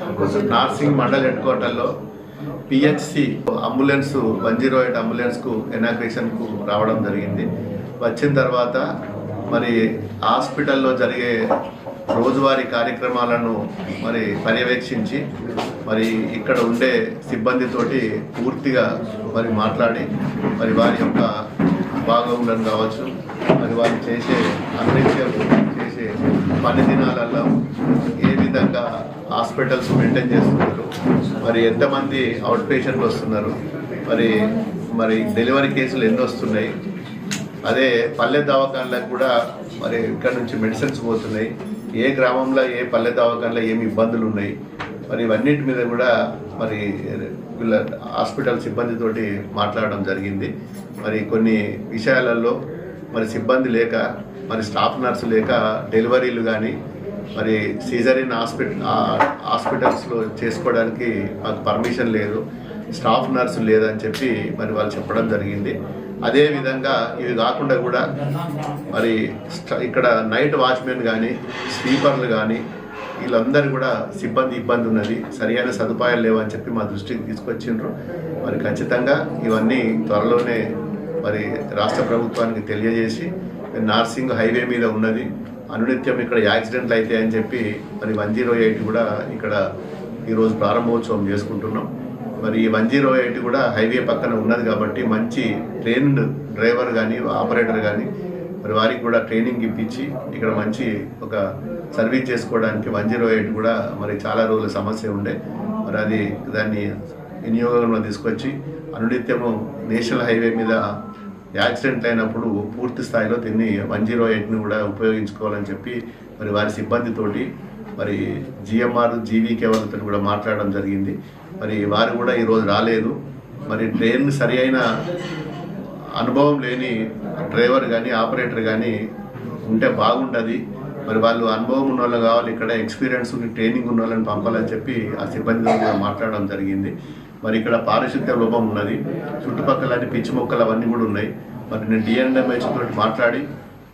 Narsingi mandal head క్వార్టర్లో PHC ambulance one zero eight అంబులెన్స్కు ఎనాగ్రేషన్కు రావడం జరిగింది. వచ్చిన తర్వాత మరి హాస్పిటల్లో జరిగే రోజువారీ కార్యక్రమాలను మరి పర్యవేక్షించి మరి ఇక్కడ ఉండే సిబ్బందితోటి పూర్తిగా మరి మాట్లాడి మరి వారి యొక్క బాగోగులను కావచ్చు మరి వారు చేసే అన్నిత్యం చేసే పని దినాలలో ఏ హాస్పిటల్స్ మెయింటైన్ చేస్తున్నారు. మరి ఎంతమంది అవుట్ పేషెంట్లు వస్తున్నారు? మరి మరి డెలివరీ కేసులు ఎన్ని వస్తున్నాయి? అదే పల్లె దవాఖానలకు కూడా మరి ఇక్కడ నుంచి మెడిసిన్స్ పోతున్నాయి. ఏ గ్రామంలో ఏ పల్లె దవాఖానలో ఏమి ఇబ్బందులు ఉన్నాయి? మరి ఇవన్నిటి మీద కూడా మరి వీళ్ళ హాస్పిటల్ సిబ్బందితోటి మాట్లాడడం జరిగింది. మరి కొన్ని విషయాలలో మరి సిబ్బంది లేక మరి స్టాఫ్ నర్సు లేక డెలివరీలు కానీ మరి సీజరిన్ హాస్పిటల్ హాస్పిటల్స్లో చేసుకోవడానికి మాకు పర్మిషన్ లేదు. స్టాఫ్ నర్సు లేదని చెప్పి మరి వాళ్ళు చెప్పడం జరిగింది. అదేవిధంగా ఇవి కాకుండా కూడా మరి ఇక్కడ నైట్ వాచ్మెన్ కానీ స్లీపర్లు కానీ వీళ్ళందరూ కూడా సిబ్బంది ఇబ్బంది ఉన్నది. సరియైన సదుపాయాలు లేవని చెప్పి మా దృష్టికి తీసుకొచ్చిండ్రు. మరి ఖచ్చితంగా ఇవన్నీ త్వరలోనే మరి రాష్ట్ర ప్రభుత్వానికి తెలియజేసి నార్సింగ్ హైవే మీద ఉన్నది. అనునిత్యం ఇక్కడ యాక్సిడెంట్లు అవుతాయని అని చెప్పి మరి వన్ జీరో ఎయిట్ కూడా ఇక్కడ ఈరోజు ప్రారంభోత్సవం చేసుకుంటున్నాం. మరి ఈ వన్ జీరో ఎయిట్ కూడా హైవే పక్కన ఉన్నది కాబట్టి మంచి ట్రైన్డ్ డ్రైవర్ కానీ ఆపరేటర్ కానీ మరి వారికి కూడా ట్రైనింగ్ ఇప్పించి ఇక్కడ మంచి ఒక సర్వీస్ చేసుకోవడానికి వన్ జీరో ఎయిట్ కూడా మరి చాలా రోజుల సమస్య ఉండే. మరి అది దాన్ని వినియోగంలో తీసుకొచ్చి అనునిత్యము నేషనల్ హైవే మీద యాక్సిడెంట్ అయినప్పుడు పూర్తి స్థాయిలో దీన్ని వన్ జీరో ఎయిట్ని కూడా ఉపయోగించుకోవాలని చెప్పి మరి వారి సిబ్బందితోటి మరి జిఎంఆర్ జీవీకే వాళ్ళతో కూడా మాట్లాడడం జరిగింది. మరి వారు కూడా ఈరోజు రాలేదు. మరి ట్రైన్ సరి అయిన అనుభవం లేని డ్రైవర్ కానీ ఆపరేటర్ కానీ ఉంటే బాగుంటుంది మరి వాళ్ళు అనుభవం ఉన్న వాళ్ళు కావాలి ఇక్కడ ఎక్స్పీరియన్స్ ఉండి ట్రైనింగ్ ఉన్న వాళ్ళని పంపాలని చెప్పి ఆ సిబ్బందితో మాట్లాడడం జరిగింది. మరి ఇక్కడ పారిశుద్ధ్య లోపం ఉన్నది. చుట్టుపక్కల అన్ని పిచ్చి మొక్కలు అవన్నీ కూడా ఉన్నాయి. మరి నేను డిఎన్ఎంహెచ్ తోటి మాట్లాడి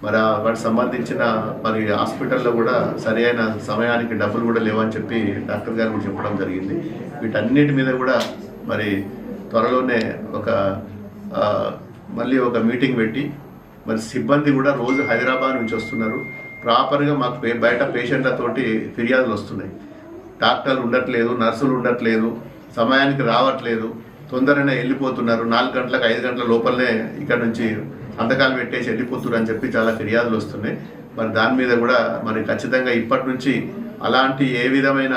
మరి వాటికి సంబంధించిన మరి హాస్పిటల్లో కూడా సరి అయిన సమయానికి డబ్బులు కూడా లేవని చెప్పి డాక్టర్ గారు కూడా చెప్పడం జరిగింది. వీటన్నిటి మీద కూడా మరి త్వరలోనే ఒక మళ్ళీ ఒక మీటింగ్ పెట్టి మరి సిబ్బంది కూడా రోజు హైదరాబాద్ నుంచి వస్తున్నారు. ప్రాపర్గా మాకు బయట పేషెంట్లతోటి ఫిర్యాదులు వస్తున్నాయి. డాక్టర్లు ఉండట్లేదు నర్సులు ఉండట్లేదు. సమయానికి రావట్లేదు. తొందరనే వెళ్ళిపోతున్నారు. నాలుగు గంటలకు ఐదు గంటల లోపలనే ఇక్కడ నుంచి సంతకాలు పెట్టేసి వెళ్ళిపోతున్నారు అని చెప్పి చాలా ఫిర్యాదులు వస్తున్నాయి. మరి దాని మీద కూడా మరి ఖచ్చితంగా ఇప్పటి నుంచి అలాంటి ఏ విధమైన